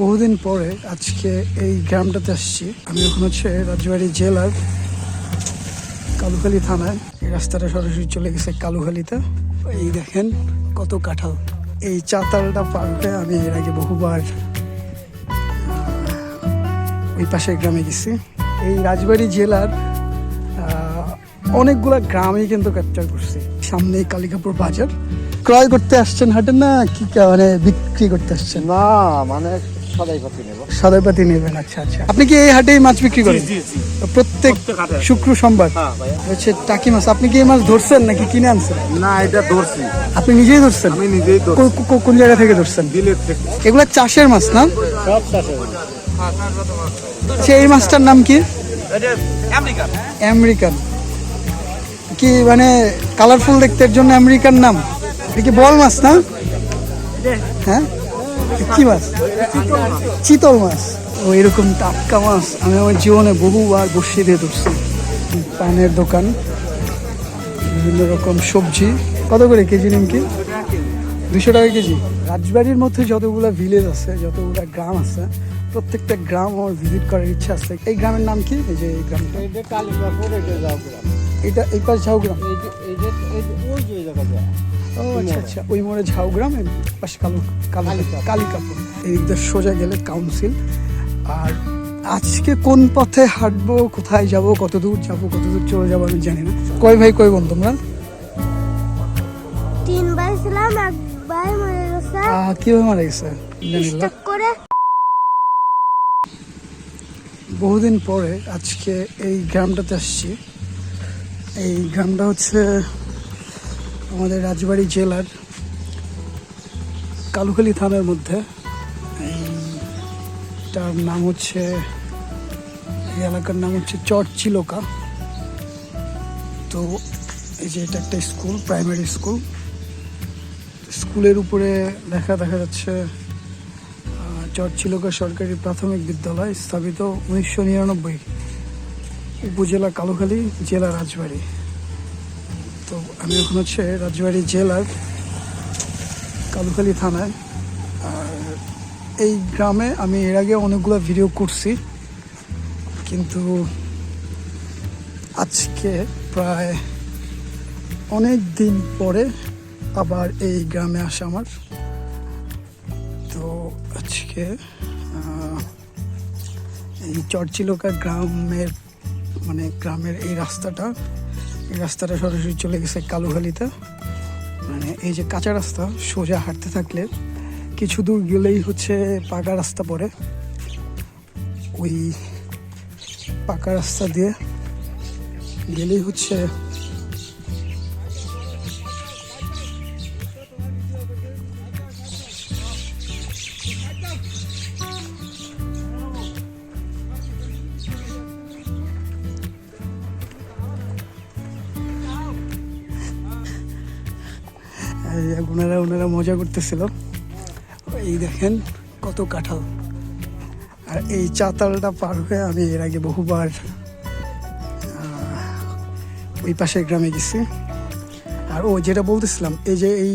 বহুদিন পরে আজকে এই গ্রামটাতে আসছি। আমি এখন হচ্ছে রাজবাড়ি জেলার কালুখালী থানায়। এই রাস্তাটা সরাসরি চলে গেছে কালুখালীতে। এই দেখেন কত কাঁঠাল। এই চাতালটা পার হয়ে আমি এর আগে বহুবার ওই পাশের গ্রামে গেছি। এই রাজবাড়ি জেলার অনেকগুলো গ্রামই কিন্তু ক্যাপচার করছি। সামনে কালিকাপুর বাজার। ক্রয় করতে আসছেন হাটে না? কি মানে বিক্রি করতে আসছেন? না মানে সদাই পাতি নেবেন আচ্ছা আচ্ছা। আপনি কি এই হাটেই মাছ বিক্রি করেন? প্রত্যেক শুক্র সোমবার? হ্যাঁ হচ্ছে টাকি মাছ। আপনি কি এই মাছ ধরছেন নাকি কিনে আনছেন? না এটা ধরছি। আপনি নিজেই ধরছেন? আমি নিজেই কোন জায়গা থেকে ধরছেন? বিলের থেকে। এগুলা চাষের মাছ না? সব আচ্ছা এই মাছটার নাম কি? আমেরিকান। কি মানে কালারফুল দেখতে এর জন্য আমেরিকান নাম? এটা কি বল মাছ না? হ্যাঁ? কি মাছ? চিতল মাছ। ও এরকম টাটকা মাছ। আমি আমার জীবনে বহুবার বসিয়ে দিয়ে ধরছি। পানের দোকান বিভিন্ন রকম সবজি। কত করে কেজি নিমকি? দুশো টাকা কেজি। রাজবাড়ির মধ্যে যতগুলো ভিলেজ আছে যতগুলো গ্রাম আছে প্রত্যেকটা গ্রাম আমার ভিজিট করার ইচ্ছা আছে। এই গ্রামের নাম কি? এই যে এই গ্রামটা। এটা এই পাশ ঝাউগ্রাম ও আচ্ছা আচ্ছা। ওই মোড়ে ঝাউগ্রাম এর পাশে কালু কালী কালিকাপুর। এই দিক দিয়ে সোজা গেলে কাউন্সিল। আর আজকে কোন পথে হাঁটবো কোথায় যাব কত দূর যাব কত দূর চলে যাব আমি জানি না। কয় ভাই কয় বোন তোমরা তিন ভাই ছিলাম এক ভাই মরে গেছে। কীভাবে মারা গেছে? করে। বহুদিন পরে আজকে এই গ্রামটাতে আসছি। এই গ্রামটা হচ্ছে আমাদের রাজবাড়ি জেলার কালুখালী থানার মধ্যে। এইটার নাম হচ্ছে, এই এলাকার নাম হচ্ছে চট চিলোকা তো এই যে এটা একটা স্কুল, প্রাইমারি স্কুল। স্কুলের উপরে লেখা দেখা যাচ্ছে চরচিলকা সরকারি প্রাথমিক বিদ্যালয় স্থাপিত উনিশশো নিরানব্বই, উপজেলা কালুখালী, জেলা রাজবাড়ি। তো আমি এখন হচ্ছে রাজবাড়ি জেলার কালুখালী থানায়। আর এই গ্রামে আমি এর আগে অনেকগুলো ভিডিও করছি, কিন্তু আজকে প্রায় অনেক দিন পরে আবার এই গ্রামে আসা আমার। তো আজকে এই চরচিলোকা গ্রামের মানে গ্রামের এই রাস্তাটা রাস্তাটা সরাসরি চলে গেছে কালুখালিতে। মানে এই যে কাঁচা রাস্তা, সোজা হাঁটতে থাকলে কিছু দূর গেলেই হচ্ছে পাকা রাস্তা পড়ে। ওই পাকা রাস্তা দিয়ে গেলেই হচ্ছে মজা করতেছিল। এই দেখেন কত কাঁঠাল। আর এই চাতালটা পার হয়ে আমি এর আগে বহুবার ওই পাশের গ্রামে গেছি। আর ও যেটা বলতেছিলাম, এই যে এই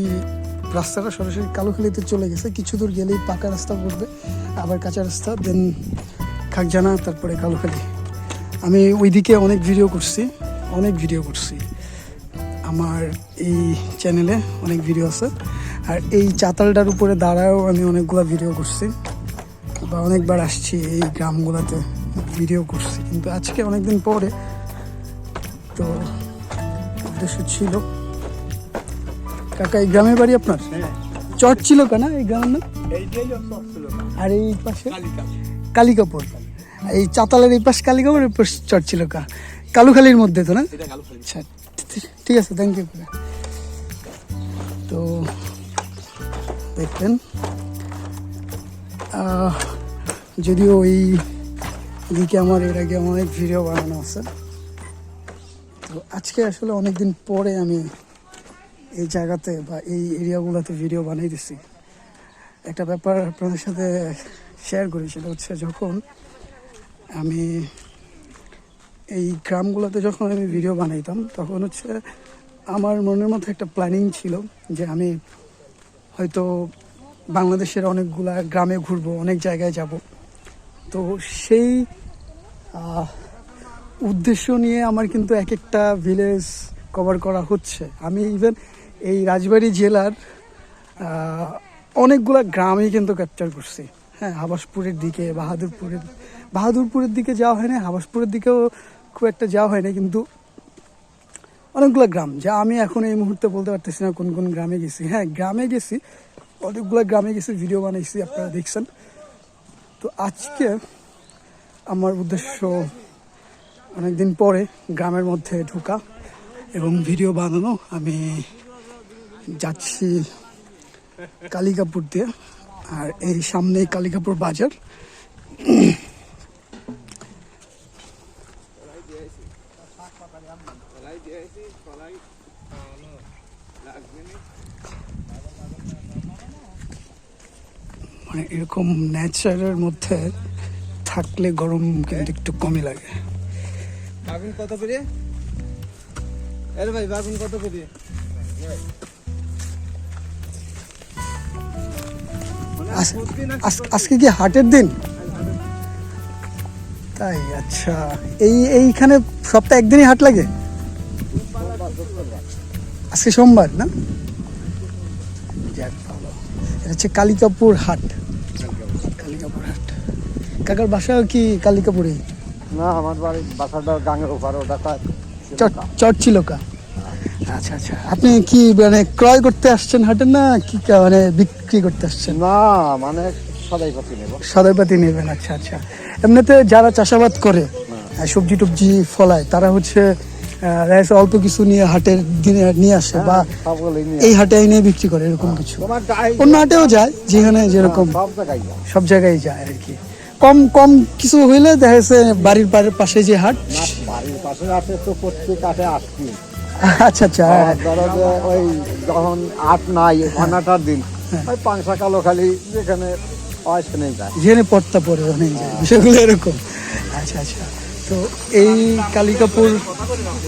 রাস্তাটা সরাসরি কালোখালিতে চলে গেছে, কিছু দূর গেলেই পাকা রাস্তা পড়বে, আবার কাঁচা রাস্তা, দেন খাকজানা তারপরে কালোখালি আমি ওইদিকে অনেক ভিডিও করছি, অনেক ভিডিও করছি। আমার এই চ্যানেলে অনেক ভিডিও আছে। আর এই চাতালটার উপরে দাঁড়ায়ও আমি অনেকগুলো ভিডিও করছি। বা অনেকবার আসছি এই গ্রামগুলোতে ভিডিও করছি। কিন্তু আজকে অনেকদিন পরে তো উদ্দেশ্য ছিল। কাকা এই গ্রামের বাড়ি আপনার? চট ছিল কেনা এই গ্রামের নাম? আর এই পাশে? কালিকাপুর। এই চাতালের এই পাশ কালিকাপুর এই পাশ চট ছিল কা কালুখালির মধ্যে তো না? আচ্ছা ঠিক- ঠিক আছে থ্যাংক ইউ তো দেখবেন। যদিও এই দিকে আমার এর আগে অনেক ভিডিও বানানো আছে। তো আজকে আসলে অনেকদিন পরে আমি এই জায়গাতে বা এই এরিয়াগুলোতে ভিডিও বানাই দিছি একটা ব্যাপার আপনাদের সাথে শেয়ার করি, সেটা হচ্ছে যখন আমি এই গ্রামগুলোতে যখন আমি ভিডিও বানাইতাম, তখন হচ্ছে আমার মনের মধ্যে একটা প্ল্যানিং ছিল যে আমি হয়তো বাংলাদেশের অনেকগুলা গ্রামে ঘুরবো, অনেক জায়গায় যাব। তো সেই উদ্দেশ্য নিয়ে আমার কিন্তু এক একটা ভিলেজ কভার করা হচ্ছে। আমি ইভেন এই রাজবাড়ি জেলার অনেকগুলা গ্রামই কিন্তু ক্যাপচার করছি। হ্যাঁ হাবাসপুরের দিকে, বাহাদুরপুরের বাহাদুরপুরের দিকে যাওয়া হয় না হাবাসপুরের দিকেও খুব একটা যাওয়া হয় না কিন্তু অনেকগুলো গ্রাম, যা আমি এখন এই মুহূর্তে বলতে পারতেছি না কোন কোন গ্রামে গেছি। হ্যাঁ গ্রামে গেছি, অনেকগুলো গ্রামে গেছি ভিডিও বানাইছি, আপনারা দেখছেন। তো আজকে আমার উদ্দেশ্য অনেকদিন পরে গ্রামের মধ্যে ঢোকা এবং ভিডিও বানানো। আমি যাচ্ছি কালিকাপুর দিয়ে, আর এই সামনেই কালিকাপুর বাজার। মানে এরকম ন্যাচারের মধ্যে থাকলে গরম কিন্তু একটু কমই লাগে। বাগুন কত করে? আরে ভাই বাগুন কত করে? আজ- আজকে কি হাটের দিন? তাই আচ্ছা। এই এইখানে সপ্তাহে একদিনই হাট লাগে? আজকে সোমবার না? যাক ভালো। এটা হচ্ছে কালিকাপুর হাট। কাকার বাসাও কি কালিকাপুরে? না আমার বাড়ি বাসাটা গাঙের ওপারে ওটা চটচিলকা আচ্ছা আচ্ছা। আপনি কি মানে ক্রয় করতে আসছেন হাটে না কি মানে বিক্রি করতে আসছেন? না মানে সদাই পাতি নেব। সদরপাতি নেবেন আচ্ছা আচ্ছা। এমনিতে যারা চাষাবাদ করে আর সবজি টবজি ফলায় তারা হচ্ছে যাচ্ছে অল্প কিছু নিয়ে হাটের দিনে নিয়ে আসে বা সবগুলোই এই হাটে এনে বিক্রি করে এরকম কিছু। অন্য হাটেও যায় যেখানে যেরকম সব জায়গায় যায় আর কি। কম কম কিছু হইলে দেখা যাচ্ছে বাড়ির পাড়ের পাশে যে হাট। বাড়ির পাশে আছে তো প্রত্যেক আটে আসছি। আচ্ছা আচ্ছা আর ধরো যে ওই যখন আট নাই অনাটার দিন ওই পাংশা কালো খালি যেখানে হয় সেখানে যায়। যেখানে পড়তা পড়ে অনেক যায় বিষয়গুলো এরকম। আচ্ছা আচ্ছা। তো এই কালিকাপুর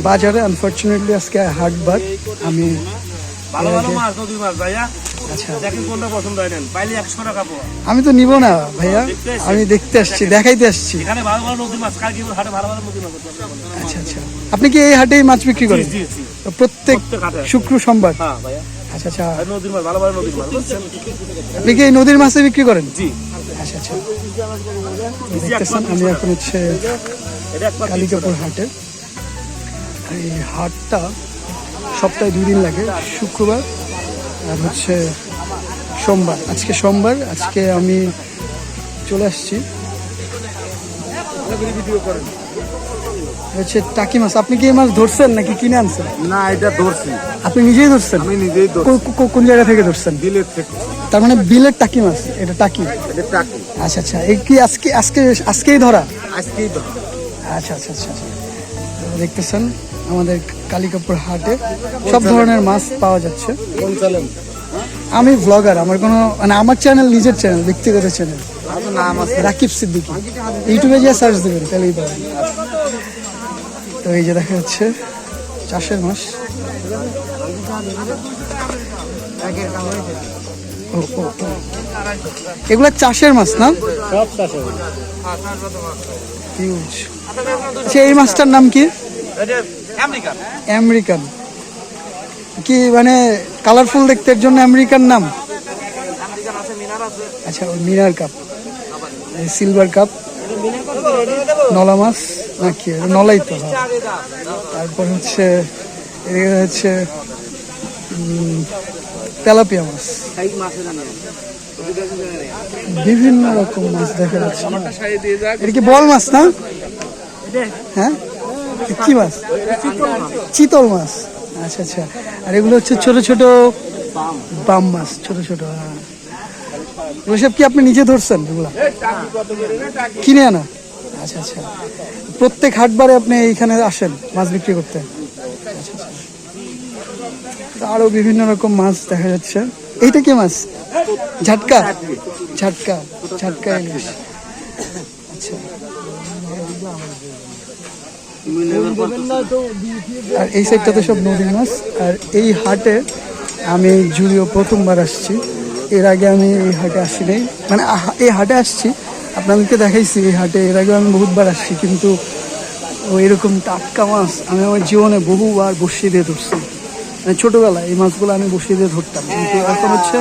বাজারে আনফর্চুনেটলি আজকে হাটবার আমি ভালো ভালো মাছ নদীর মাছ ভাইয়া। আচ্ছা। দেখেন কোনটা পছন্দ হয় নেন। পাইলে একশো টাকা আমি তো নিব না ভাইয়া। আমি দেখতে আসছি দেখাইতে আসছি। এখানে ভালো ভালো নদীর মাছ কালকে হাটে ভালো ভালো নদীর মাছ আচ্ছা আচ্ছা। আপনি কি এই হাটেই মাছ বিক্রি করেন? প্রত্যেক শুক্র সোমবার? হ্যাঁ আচ্ছা আচ্ছা। নদীর মাছ ভালো ভালো নদীর মাছ আপনি কি এই নদীর মাছে বিক্রি করেন? জি। আচ্ছা আচ্ছা। দেখতেছেন আমি এখন হচ্ছে কালিকাপুর হাটে এই হাটটা সপ্তাহে দুই দিন লাগে শুক্রবার আর হচ্ছে সোমবার। আজকে সোমবার আজকে আমি চলে আসছি। হচ্ছে টাকি মাছ আপনি কি এই মাছ ধরছেন নাকি কিনে আনছেন? না এটা ধরছি। আপনি নিজেই ধরছেন? আমি নিজেই কোন জায়গা থেকে ধরছেন? বিলের থেকে। তার মানে বিলের টাকি মাছ এটা টাকি? এটা টাকি। আচ্ছা আচ্ছা এই কি আজকে আজকে আজকেই ধরা? আজকেই ধর। আচ্ছা আচ্ছা আচ্ছা আচ্ছা। দেখতেছেন আমাদের কালিকাপুর হাটে সব ধরনের মাছ পাওয়া যাচ্ছে। আমি ব্লগার আমার কোনো মানে আমার চ্যানেল নিজের চ্যানেল ব্যক্তিগত চ্যানেল নাম আছে রাকিব সিদ্দিকী। ইউটিউবে গিয়ে সার্চ দেবেন তাহলেই পাবেন। তো এই যে দেখা যাচ্ছে চাষের ও। এগুলা চাষের মাছ না? আচ্ছা এই মাছটার নাম কি? আমেরিকান? কি মানে কালারফুল দেখতে জন্য আমেরিকান নাম আচ্ছা ওই মিনার কাপ। সিলভার কাপ নলা মাছ? না কি এটা নলাই তো হ্যাঁ। তারপর হচ্ছে এদিকে হচ্ছে তেলাপিয়া মাছ। বিভিন্ন রকম মাছ দেখা যাচ্ছে। এটা কি বল মাছ না? হ্যাঁ? কি মাছ? চিতল মাছ। আচ্ছা আচ্ছা। আর এগুলো হচ্ছে ছোট ছোট বাম মাছ, ছোট ছোট হ্যাঁ। এগুলো সব কি আপনি নিজে ধরছেন এগুলা? কিনে আনা? আচ্ছা আচ্ছা। প্রত্যেক হাটবারে আপনি এইখানে আসেন মাছ বিক্রি করতে। আচ্ছা আচ্ছা। তো আরও বিভিন্ন রকম মাছ দেখা যাচ্ছে। এইটা কি মাছ? ঝাটকা? ঝাটকা ঝাটকা ইলিশ। আচ্ছা। আর এই সাইডটাতে সব নদীর মাছ আর এই হাটে আমি জুড়িও প্রথমবার আসছি। এর আগে আমি এই হাটে আসি নাই মানে এই হাটে আসছি আপনাদেরকে দেখাইছি এই হাটে। এর আগে আমি বহুতবার আসছি কিন্তু ও এরকম টাটকা মাছ আমি আমার জীবনে বহুবার বসিয়ে দিয়ে ধরছি। মানে ছোটবেলায় এই মাছগুলো আমি বসিয়ে দিয়ে ধরতাম। কিন্তু এখন হচ্ছে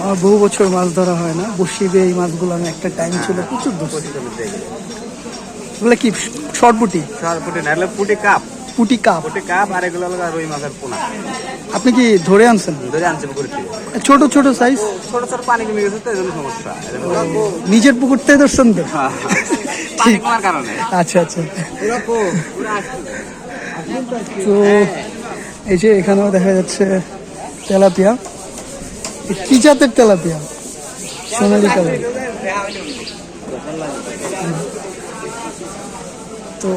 আমার বহু বছর মাছ ধরা হয় না। বসিয়ে দিয়ে এই মাছগুলো আমি একটা টাইম ছিল প্রচুর ধরছি। বলে কি শর্টপুটি সর পুটি না হলে পুটি কাপ। পুটি কাপ। পুটি কাপ আর এগুলো হলো রুই মাছের পোনা। আপনি কি ধরে আনছেন? ধরে আনছে পুকুর থেকে ছোট ছোট সাইজ ছোট ছোট পানি কমে গেছে তো এই জন্য সমস্যা। নিজের পুকুরটাই ধরছেন তো পানি কমার কারণে। আচ্ছা আচ্ছা। তো এই যে এখানেও দেখা যাচ্ছে তেলাপিয়া। কি জাতের তেলাপিয়া? সোনালি কালার। তো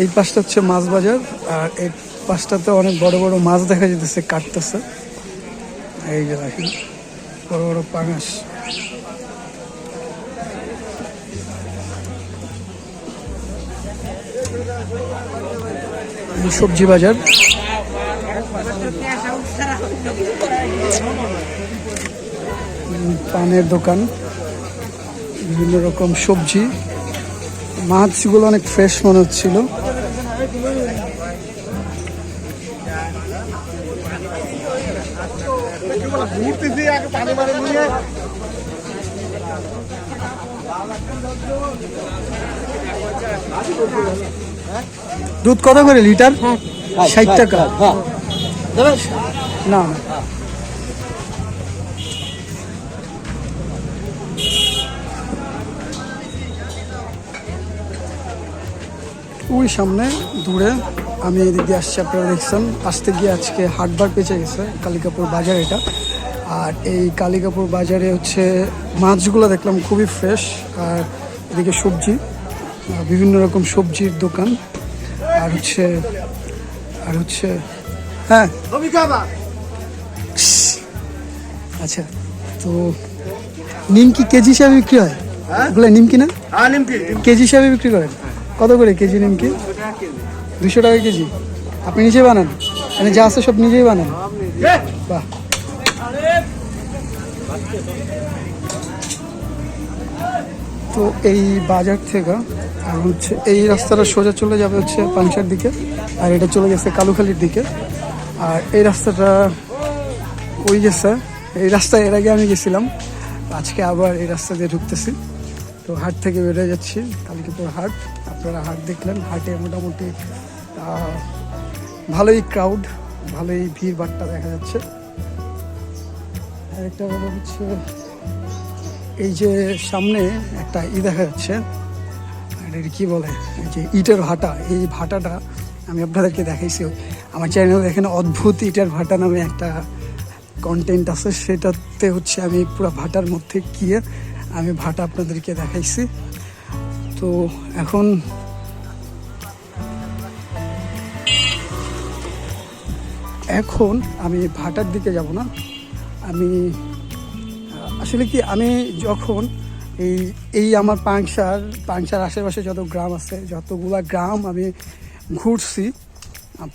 এই পাশটা হচ্ছে মাছ বাজার, আর এই পাশটাতে অনেক বড় বড় মাছ দেখা যেতেছে কাটতেছে। এই যে দেখেন, বড় বড় পাঙাশ। সবজি বাজার। পানের দোকান, বিভিন্ন রকম সবজি। মাছগুলো অনেক ফ্রেশ মনে হচ্ছিল। দুধ কত করে লিটার? ষাট টাকা। না। ওই সামনে দূরে আমি এদিক দিয়ে আসছি আপনারা দেখছেন। আসতে গিয়ে আজকে হাটবার পেঁচে গেছে কালিকাপুর বাজার এটা। আর এই কালিকাপুর বাজারে হচ্ছে মাছগুলো দেখলাম খুবই ফ্রেশ আর এদিকে সবজি বিভিন্ন রকম সবজির দোকান। আর হচ্ছে আর হচ্ছে হ্যাঁ। আচ্ছা তো নিমকি কেজি হিসাবে বিক্রি হয়? ওগুলো নিমকি না? হ্যাঁ নিমকি। কেজি হিসাবে বিক্রি করেন? কত করে কেজি নিমকি? দুশো টাকা কেজি। আপনি নিজে বানান। মানে যা আছে সব নিজেই বানান। বাহ। তো এই বাজার থেকে আর হচ্ছে এই রাস্তাটা সোজা চলে যাবে হচ্ছে পাংশার দিকে, আর এটা চলে গেছে কালুখালির দিকে। আর এই রাস্তাটা ওই গেছে? এই রাস্তায় এর আগে আমি গেছিলাম, আজকে আবার এই রাস্তা দিয়ে ঢুকতেছি। তো হাট থেকে বেরিয়ে যাচ্ছি, কালিকাপুর হাট। আপনারা হাট দেখলেন, হাটে মোটামুটি ভালোই ক্রাউড ভালোই ভিড় ভাট্টা দেখা যাচ্ছে। আরেকটা ব্যাপার হচ্ছে, এই যে সামনে একটা ই দেখা যাচ্ছে, এটা কি বলে, এই যে ইটের ভাটা, এই ভাটাটা আমি আপনাদেরকে দেখাইছি। আমার চ্যানেলে এখানে অদ্ভুত ইটের ভাটা নামে একটা কন্টেন্ট আছে, সেটাতে হচ্ছে আমি পুরো ভাটার মধ্যে গিয়ে আমি ভাটা আপনাদেরকে দেখাইছি। তো এখন এখন আমি ভাটার দিকে যাব না। আমি, আসলে কি আমি যখন এই এই আমার পাংশার পাংশার আশেপাশে যত গ্রাম আছে, যতগুলা গ্রাম আমি ঘুরছি,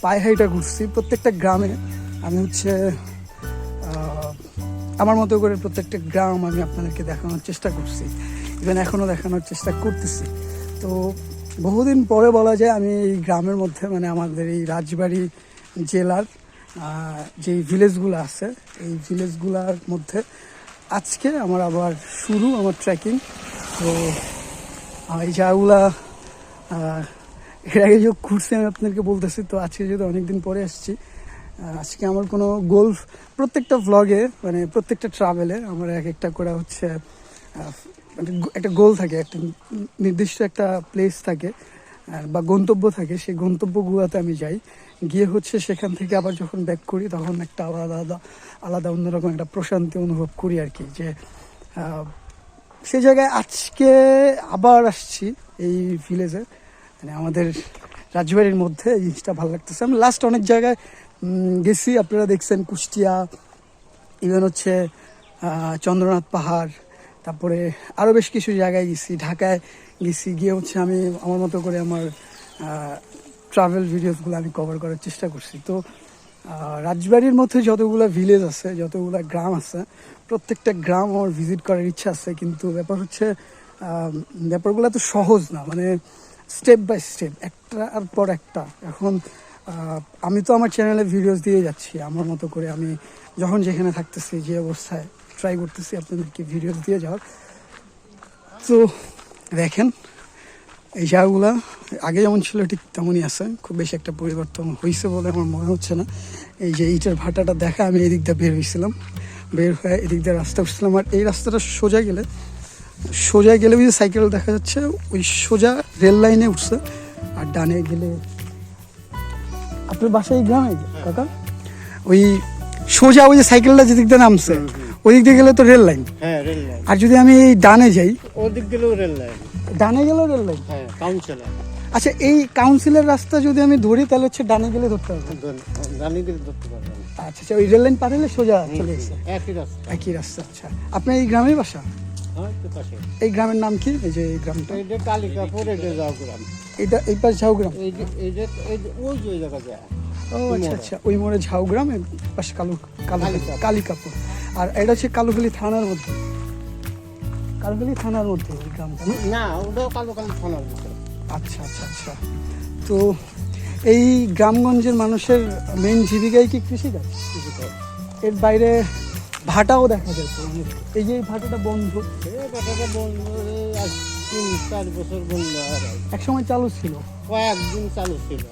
পায়ে হাইটা ঘুরছি, প্রত্যেকটা গ্রামে আমি হচ্ছে আমার মতো করে প্রত্যেকটা গ্রাম আমি আপনাদেরকে দেখানোর চেষ্টা করছি। ইভেন এখনও দেখানোর চেষ্টা করতেছি। তো বহুদিন পরে বলা যায় আমি এই গ্রামের মধ্যে মানে আমাদের এই রাজবাড়ি জেলার যেই ভিলেজগুলো আছে এই ভিলেজগুলোর মধ্যে আজকে আমার আবার শুরু আমার ট্রেকিং তো এই আহ, এর আগে যে ঘুরছি আমি আপনাদেরকে বলতেছি তো আজকে যেহেতু অনেকদিন পরে আসছি আজকে আমার কোনো গোল প্রত্যেকটা ভ্লগে মানে প্রত্যেকটা ট্রাভেলে আমার এক একটা করে হচ্ছে একটা গোল থাকে, একটা নির্দিষ্ট একটা প্লেস থাকে বা গন্তব্য থাকে, সেই গন্তব্যগুলোতে আমি যাই। গিয়ে হচ্ছে সেখান থেকে আবার যখন ব্যাক করি, তখন একটা আলাদা আলাদা আলাদা অন্যরকম একটা প্রশান্তি অনুভব করি আর কি, যে সেই জায়গায় আজকে আবার আসছি এই ভিলেজে মানে আমাদের রাজবাড়ির মধ্যে এই জিনিসটা ভালো লাগতেছে। আমি লাস্ট অনেক জায়গায় গেছি, আপনারা দেখছেন কুষ্টিয়া ইভেন হচ্ছে চন্দ্রনাথ পাহাড় তারপরে আরও বেশ কিছু জায়গায় গেছি, ঢাকায় গেছি, গিয়ে হচ্ছে আমি আমার মতো করে আমার ট্রাভেল ভিডিওসগুলো আমি কভার করার চেষ্টা করছি। তো রাজবাড়ির মধ্যে যতগুলো ভিলেজ আছে, যতগুলো গ্রাম আছে, প্রত্যেকটা গ্রাম আমার ভিজিট করার ইচ্ছা আছে, কিন্তু ব্যাপার হচ্ছে ব্যাপারগুলো তো সহজ না মানে স্টেপ বাই স্টেপ একটা আর পর একটা। এখন আমি তো আমার চ্যানেলে ভিডিওস দিয়ে যাচ্ছি, আমার মতো করে আমি যখন যেখানে থাকতেছি যে অবস্থায় ট্রাই করতেছি, আপনাদেরকে ভিডিও দিয়ে যাওয়ার। তো দেখেন, এই জায়গাগুলা আগে যেমন ছিল, ঠিক তেমনই আছে। খুব বেশি একটা পরিবর্তন হয়েছে বলে আমার মনে হচ্ছে না। এই যে ইটের ভাটাটা দেখা, আমি এদিক দিয়ে বের হয়েছিলাম বের হয়ে এদিক দিয়ে রাস্তা উঠছিলাম। আর এই রাস্তাটা সোজা গেলে সোজা গেলে ওই যে সাইকেল দেখা যাচ্ছে, ওই সোজা রেল লাইনে উঠছে। আর ডানে গেলে আপনার বাসায় এই গ্রামে? কাকা? ওই সোজা ওই যে সাইকেলটা যেদিক দিয়ে নামছে। ওই দিক দিয়ে গেলে তো রেল লাইন। হ্যাঁ রেল লাইন। আর যদি আমি এই ডানে যাই ওদিক গেলেও রেল লাইন। ডানে গেলেও রেল লাইন? হ্যাঁ কাউন্সিলর আচ্ছা এই কাউন্সিলের রাস্তা যদি আমি ধরি তাহলে হচ্ছে ডানে গেলে ধরতে হবে। রানী গেলে ধরতে পারবেন আচ্ছা আচ্ছা ওই রেল লাইন পার হলে সোজা চলে গেছে একই রাস্তা। একই রাস্তা আচ্ছা। আপনার এই গ্রামের বাসা? এই গ্রামের নাম কি? এই যে এই গ্রামটা। এই যে কালিকাপুর এটা যাও গ্রাম। এটা এই পাশ ঝাউগ্রাম এই যে এই যে ওই যে জায়গা যায় ও আচ্ছা আচ্ছা ওই মোড়ে ঝাউগ্রাম পাশে কালু কালু কালিকাপুর। আর এটা হচ্ছে কালুখালী থানার মধ্যে। কালুখালী থানার মধ্যে ওই গ্রামটা না? ওটাও কালো কালো থানার মধ্যে। আচ্ছা আচ্ছা আচ্ছা। তো এই গ্রামগঞ্জের মানুষের মেন জীবিকাই কি কৃষিকাজ এর বাইরে ভাটাও দেখা যায় এই যে এই ভাটাটা বন্ধ। কথাটা বন্ধ তিন চার বছর বন্ধ আর একসময় চালু ছিল। কয়েকদিন চালু ছিল।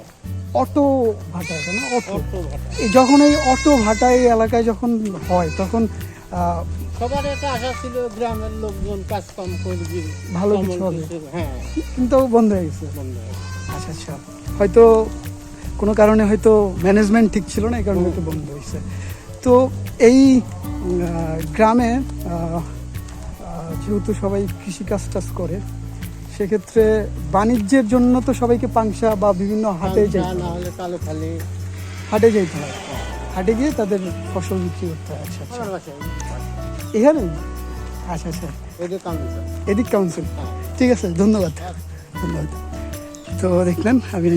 অটো ভাটা এটা না অটো। যখন এই অটো ভাটা এই এলাকায় যখন হয় তখন সবার একটা আশা ছিল গ্রামের লোকজন কাজ কাম করবি ভালো কিছু হবে। হ্যাঁ। কিন্তু বন্ধ হয়ে গেছে। বন্ধ আচ্ছা আচ্ছা। হয়তো কোনো কারণে হয়তো ম্যানেজমেন্ট ঠিক ছিল না এই কারণে হয়তো বন্ধ হয়েছে। তো এই গ্রামে যেহেতু সবাই কৃষিকাজ টাজ করে সেক্ষেত্রে বাণিজ্যের জন্য তো সবাইকে পাংশা বা বিভিন্ন হাটে যেতে না হলে কালো খালি। হাটে যেতে হয়। হাটে গিয়ে তাদের ফসল বিক্রি করতে হয়। আচ্ছা আচ্ছা। এখানে? আচ্ছা আচ্ছা। এই যে কাউন্সিলর এদিক কাউন্সিল ঠিক আছে ধন্যবাদ। ধন্যবাদ। তো দেখলেন আমি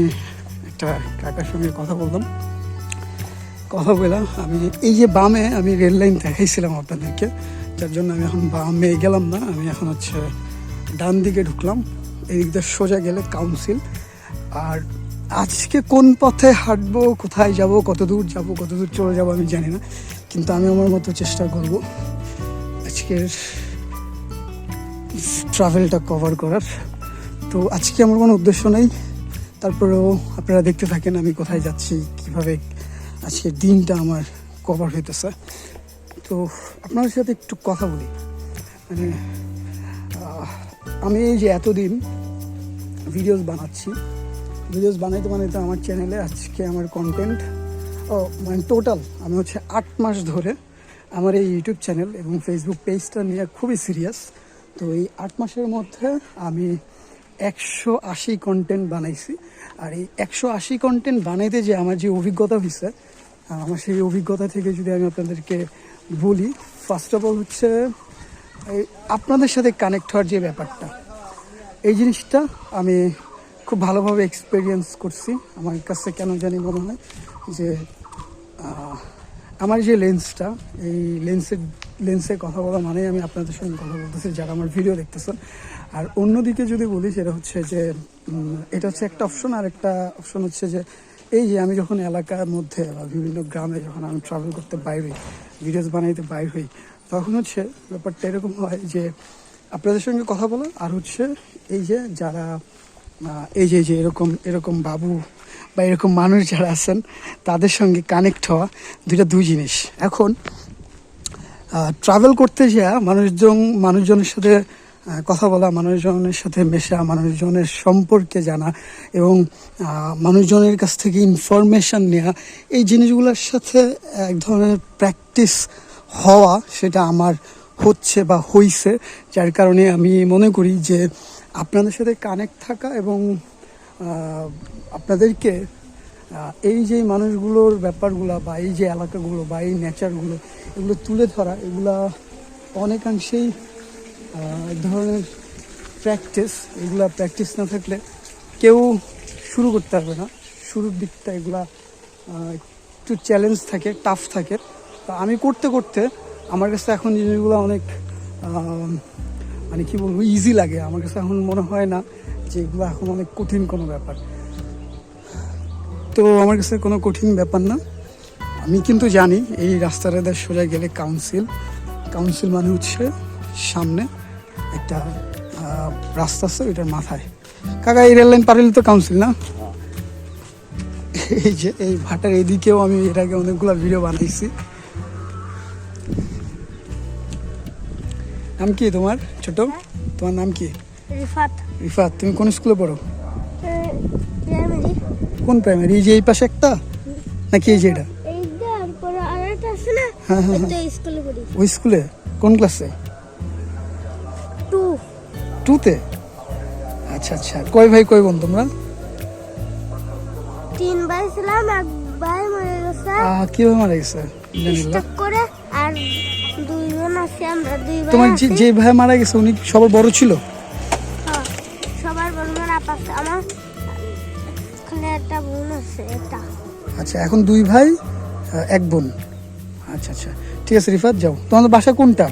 একটা কাকার সঙ্গে কথা বললাম। কথা বললাম আমি এই যে বামে আমি রেল লাইন দেখাইছিলাম আপনাদেরকে যার জন্য আমি এখন বামে গেলাম না আমি এখন হচ্ছে ডান দিকে ঢুকলাম, এদিক দিয়ে সোজা গেলে কাউন্সিল আর আজকে কোন পথে হাঁটবো, কোথায় যাব, কত দূর যাব, কত দূর চলে যাব আমি জানি না, কিন্তু আমি আমার মতো চেষ্টা করব আজকের ট্রাভেলটা কভার করার। তো আজকে আমার কোনো উদ্দেশ্য নেই, তারপরেও আপনারা দেখতে থাকেন আমি কোথায় যাচ্ছি, কীভাবে আজকের দিনটা আমার কভার হইতেছে। তো আপনাদের সাথে একটু কথা বলি মানে আমি এই যে এতদিন ভিডিওস বানাচ্ছি। ভিডিওস বানাইতে বানাইতে আমার চ্যানেলে আজকে আমার কন্টেন্ট ও মানে টোটাল আমি হচ্ছে আট মাস ধরে আমার এই ইউটিউব চ্যানেল এবং ফেসবুক পেজটা নিয়ে খুবই সিরিয়াস তো এই আট মাসের মধ্যে আমি একশো আশি কন্টেন্ট বানাইছি। আর এই একশো আশি কন্টেন্ট বানাইতে যে আমার যে অভিজ্ঞতা হয়েছে আমার সেই অভিজ্ঞতা থেকে যদি আমি আপনাদেরকে বলি ফার্স্ট অফ অল হচ্ছে এই আপনাদের সাথে কানেক্ট হওয়ার যে ব্যাপারটা, এই জিনিসটা আমি খুব ভালোভাবে এক্সপিরিয়েন্স করছি। আমার কাছে কেন জানি মনে হয় যে আমার যে লেন্সটা এই লেন্সের লেন্সে কথা বলা মানেই আমি আপনাদের সঙ্গে কথা বলতেছি, যারা আমার ভিডিও দেখতেছেন। আর অন্যদিকে যদি বলি, সেটা হচ্ছে যে এটা হচ্ছে একটা অপশন আর একটা অপশন হচ্ছে যে, এই যে আমি যখন এলাকার মধ্যে বা বিভিন্ন গ্রামে যখন আমি ট্রাভেল করতে বাইর হই ভিডিওস বানাইতে বাইর হই তখন হচ্ছে ব্যাপারটা এরকম হয় যে আপনাদের সঙ্গে কথা বলা আর হচ্ছে এই যে যারা এই যে যে এরকম এরকম বাবু বা এরকম মানুষ যারা আছেন, তাদের সঙ্গে কানেক্ট হওয়া দুইটা দুই জিনিস। এখন ট্রাভেল করতে যা মানুষজন, মানুষজনের সাথে কথা বলা, মানুষজনের সাথে মেশা, মানুষজনের সম্পর্কে জানা এবং মানুষজনের কাছ থেকে ইনফরমেশন নেওয়া এই জিনিসগুলোর সাথে এক ধরনের প্র্যাকটিস হওয়া সেটা আমার হচ্ছে বা হইছে, যার কারণে আমি মনে করি যে আপনাদের সাথে কানেক্ট থাকা এবং আপনাদেরকে এই যে মানুষগুলোর ব্যাপারগুলো বা এই যে এলাকাগুলো বা এই নেচারগুলো এগুলো তুলে ধরা, এগুলা অনেকাংশেই এক ধরনের প্র্যাকটিস এগুলা প্র্যাকটিস না থাকলে কেউ শুরু করতে পারবে না। শুরুর দিকটা এগুলা একটু চ্যালেঞ্জ থাকে টাফ থাকে। তো আমি করতে করতে আমার কাছে এখন জিনিসগুলো অনেক মানে কি বলব ইজি লাগে। আমার কাছে এখন মনে হয় না যে এগুলো এখন অনেক কঠিন কোনো ব্যাপার। তো আমার কাছে কোনো কঠিন ব্যাপার না। আমি কিন্তু জানি এই রাস্তাটা সোজা গেলে কাউন্সিল কাউন্সিল মানে হচ্ছে সামনে একটা রাস্তা আছে, ওইটার মাথায়। কাকা, এই রেল লাইন পার তো কাউন্সিল না? এই যে, এই ভাটার এদিকেও আমি এর আগে অনেকগুলো ভিডিও বানাইছি। নাম কি তোমার? ছোট? তোমার নাম কি? রিফাত। রিফাত তুমি কোন স্কুলে পড়ো? কোন প্রাইমারি এই যে এই পাশে একটা? নাকি এই যে এটা? হ্যাঁ, হ্যাঁ, ওই স্কুলে? কোন ক্লাসে? টু। টুতে? আচ্ছা আচ্ছা। কয় ভাই কয় বোন তোমরা? তিন ভাই ছিলাম এক ভাই মরে গেছে। কীভাবে মারা গেছে? করে আর দুইজন আছি আমরা দুই ভাই তোমার যে আছি। যে ভাই মারা গেছে উনি সবার বড় ছিল? হ্যাঁ, সবার বড় বোন আপা আছে। আমার এখানে একটা বোন আছে এটা। আচ্ছা এখন দুই ভাই আহ, এক বোন। আচ্ছা আচ্ছা ঠিক আছে রিফাত যাও। তোমাদের বাসা কোনটা?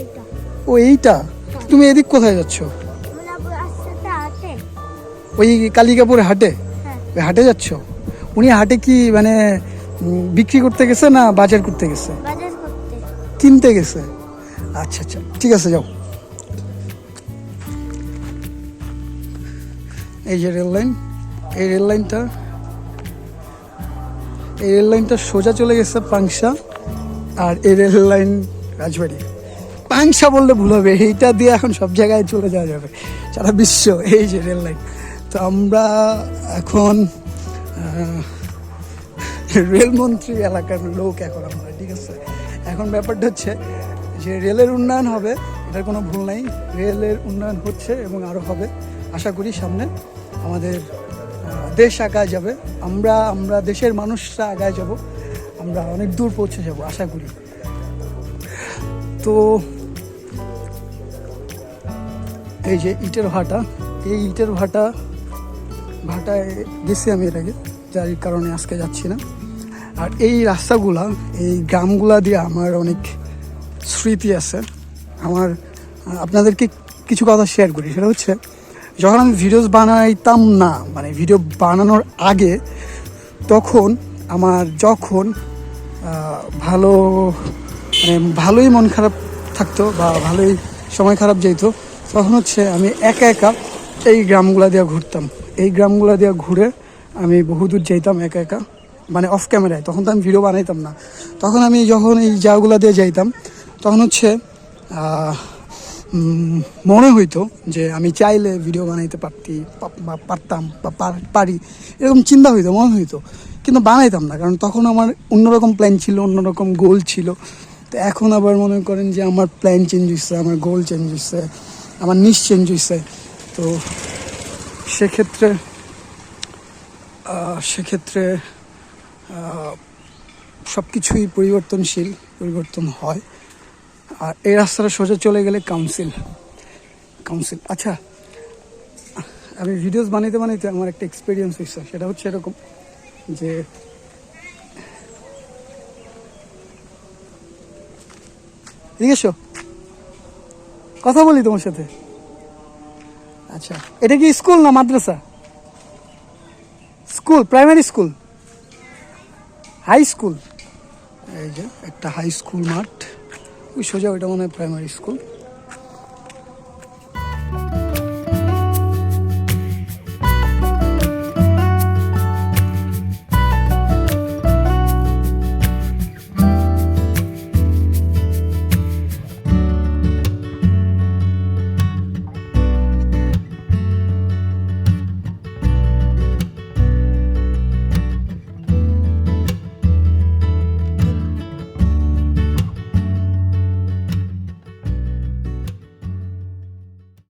এটা। ও এইটা? তুমি এদিক কোথায় যাচ্ছ? মানে আসছে হাতে ওই কালিকাপুর হাটে? হ্যাঁ। ওই হাটে যাচ্ছ? উনি হাটে কি মানে উম, বিক্রি করতে গেছে না বাজার করতে গেছে? বাজার কিনতে গেছে। আচ্ছা আচ্ছা ঠিক আছে, যাও। এই যে রেল লাইন, এই রেল লাইনটা, এই রেল লাইনটা সোজা চলে গেছে পাংশা আর এই রেল লাইন রাজবাড়ি। পাংশা বললে ভুল হবে, এইটা দিয়ে এখন সব জায়গায় চলে যাওয়া যাবে, সারা বিশ্ব, এই যে রেল লাইন। তো আমরা এখন রেলমন্ত্রী এলাকার লোক এখন আমরা এখন ব্যাপারটা হচ্ছে যে রেলের উন্নয়ন হবে, এটার কোনো ভুল নাই। রেলের উন্নয়ন হচ্ছে এবং আরও হবে। আশা করি সামনে আমাদের দেশ আগায় যাবে। আমরা আমরা দেশের মানুষরা আগায় যাব। আমরা অনেক দূর পৌঁছে যাব, আশা করি। তো এই যে ইটের ভাটা, এই ইটের ভাটা, ভাটায় গেছি আমি এর আগে। যার কারণে আজকে যাচ্ছি না। আর এই রাস্তাগুলা, এই গ্রামগুলা দিয়ে আমার অনেক স্মৃতি আছে। আমার, আপনাদেরকে কিছু কথা শেয়ার করি। সেটা হচ্ছে, যখন আমি ভিডিওস বানাইতাম না মানে ভিডিও বানানোর আগে, তখন আমার যখন ভালো মানে ভালোই মন খারাপ থাকতো বা ভালোই সময় খারাপ যেত তখন হচ্ছে আমি একা একা এই গ্রামগুলা দিয়ে ঘুরতাম। এই গ্রামগুলা দিয়ে ঘুরে আমি বহুদূর যেতাম একা একা। মানে অফ ক্যামেরায় তখন তো আমি ভিডিও বানাইতাম না। তখন আমি যখন এই জায়গাগুলা দিয়ে যাইতাম, তখন হচ্ছে মনে হইতো যে আমি চাইলে ভিডিও বানাইতে পারতি পারতাম, বা পার- এরকম চিন্তা হইতো, মনে হইতো। কিন্তু বানাইতাম না, কারণ তখন আমার অন্যরকম প্ল্যান ছিল, অন্যরকম গোল ছিল। তো এখন আবার মনে করেন যে আমার প্ল্যান চেঞ্জ হচ্ছে আমার গোল চেঞ্জ হচ্ছে আমার নিশ চেঞ্জ হচ্ছে তো সেক্ষেত্রে সেক্ষেত্রে সব কিছুই পরিবর্তনশীল, পরিবর্তন হয়। আর এই রাস্তাটা সোজা চলে গেলে কাউন্সিল কাউন্সিল আচ্ছা আমি ভিডিওস বানাইতে বানাইতে আমার একটা এক্সপিরিয়েন্স হয়েছে। সেটা হচ্ছে এরকম যে এসো কথা বলি তোমার সাথে? আচ্ছা এটা কি স্কুল না মাদ্রাসা? School primary school high school. এই যে, একটা হাই স্কুল মাঠ। ওই সোজা ওইটা মনে হয় প্রাইমারি স্কুল